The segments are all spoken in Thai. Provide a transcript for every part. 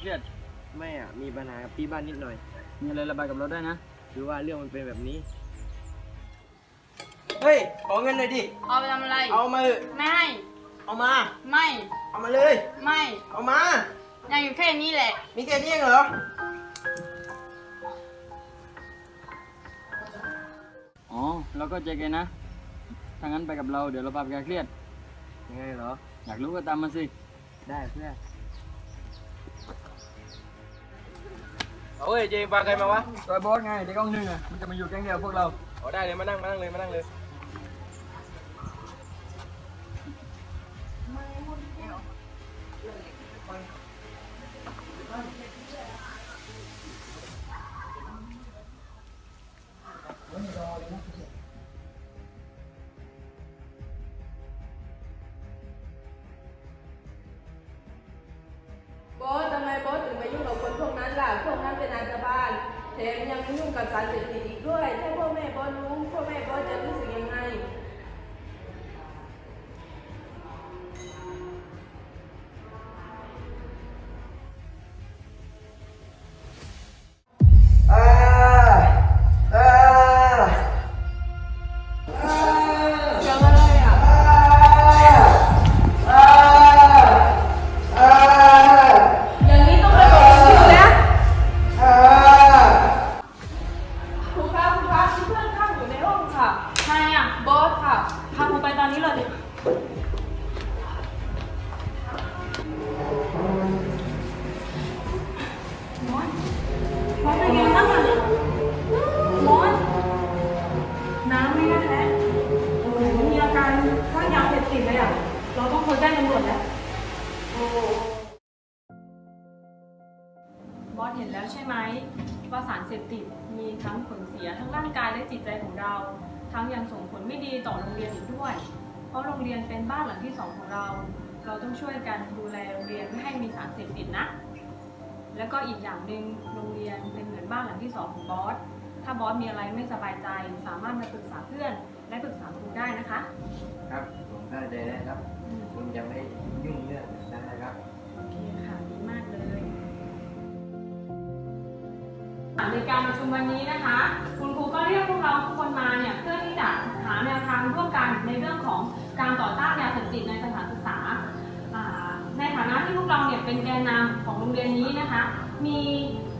เครียดไม่อะ มีปัญหากับที่บ้านนิดหน่อย มีอะไรระบายกับเราได้นะหรือว่าเรื่องมันเป็นแบบนี้ เฮ้ย ขอเงินหน่อยดิ เอาไปทำอะไร เอามาเถอะไม่ให้ เอามา ไม่ เอามาเลย ไม่ เอามา ยังอยู่แค่นี้แหละ มีแค่นี้เองเหรอ อ๋อ เราก็ใจแกนะ ถ้างั้นไปกับเรา เดี๋ยวเราพาไปคลายเครียด ยังไงเหรอ อยากรู้ก็ตามมาสิ ได้เพื่อน เฮ้ยเจพาใครมาวะตัวบอสไงเด็กห้องหนึ่งอะมันจะมาอยู่แก๊งเดียวกับพวกเราอ๋อได้เลยมานั่งมานั่งเลยมานั่งเลย พวกนั้นเป็นอาจบาลแถมยังยุ่งกับสารเสพติดอีกด้วย ถ้าพ่อแม่บอรู้พ่อแม่บอจะรู้สึกยังไง เราต้องโทรแจ้งตำรวจแล้วบอสเห็นแล้วใช่ไหมว่าสารเสพติดมีทั้งผลเสียทั้งร่างกายและจิตใจของเรา ทั้งยังส่งผลไม่ดีต่อโรงเรียนอีกด้วย เพราะโรงเรียนเป็นบ้านหลังที่สองของเรา เราต้องช่วยกันดูแลโรงเรียนไม่ให้มีสารเสพติดนะ แล้วก็อีกอย่างหนึ่งโรงเรียนเป็นเหมือนบ้านหลังที่สองของบอส ถ้าบอสมีอะไรไม่สบายใจ สามารถมาปรึกษาเพื่อนและปรึกษาครูได้นะคะ ครับผมเข้าใจแล้วครับ อืมผมจะไม่ยุ่งเรื่องนั้นนะครับ โอเคค่ะ ดีมากเลยในการประชุมวันนี้นะคะ คุณครูก็เรียกพวกเราทุกคนมาเนี่ยเพื่อที่จะหาแนวทางร่วมกันในเรื่องของการต่อต้านยาเสพติดในสถานศึกษาอ่าในฐานะที่พวกเราเนี่ยเป็นแกนนำของโรงเรียนนี้นะคะ มี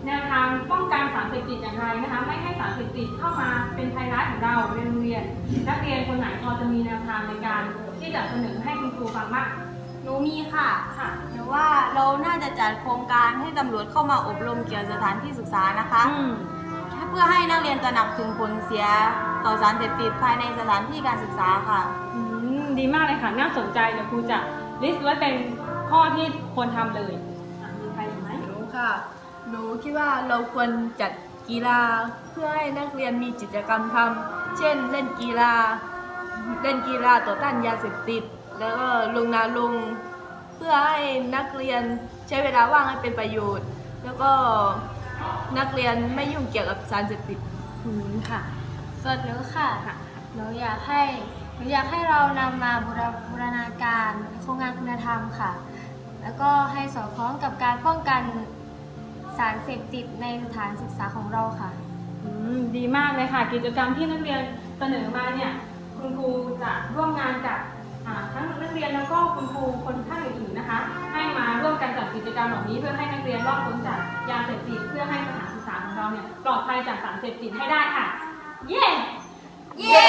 แนวทางป้องกันสารเสพติดอย่างไรนะคะ ไม่ให้สารเสพติดเข้ามาเป็นภัยร้ายของเราในโรงเรียน นักเรียนคนไหนพอจะมีแนวทางในการที่จะเสนอให้คุณครูฟังบ้างหนูมีค่ะค่ะหรือว่าเราน่าจะจัดโครงการให้ตำรวจเข้ามาอบรมเกี่ยวกับสถานที่ศึกษานะคะ อืมเพื่อให้นักเรียนตระหนักถึงผลเสียต่อสารเสพติดภายในสถานที่การศึกษาค่ะ อืมดีมากเลยค่ะ น่าสนใจเดี๋ยวครูจะลิสต์ไว้เป็นข้อที่ควรทำเลยอะมีใครอีกไหมหนูค่ะ หนูคิดว่าเราควรจัดกีฬาเพื่อให้นักเรียนมีกิจกรรมทำเช่นเล่นกีฬา เล่นกีฬาต่อต้านยาเสพติด แล้วก็ลงนาลง เพื่อให้นักเรียนใช้เวลาว่างให้เป็นประโยชน์ แล้วก็นักเรียนไม่ยุ่งเกี่ยวกับสารเสพติดอืมค่ะส่วนหนูค่ะค่ะหนูอยากให้หนูอยากให้เรานำมาบูรบูรณาการโครงงานคุณธรรมค่ะ แล้วก็ให้สอดคล้องกับการป้องกันารเสพติดในสถานศึกษาของเราค่ะ อืมดีมากเลยค่ะ กิจกรรมที่นักเรียนเสนอมาเนี่ยคุณครูจะร่วมงานกับอ่าทั้งนักเรียนแล้วก็คุณครูคนท่านอื่นๆนะคะ ให้มาร่วมกันจัดกิจกรรมเหล่านี้เพื่อให้นักเรียนรอดพ้นจากยาเสพติดเพื่อให้สถานศึกษาของเราเนี่ยปลอดภัยจากสารเสพติดให้ได้ค่ะ เย้ เย้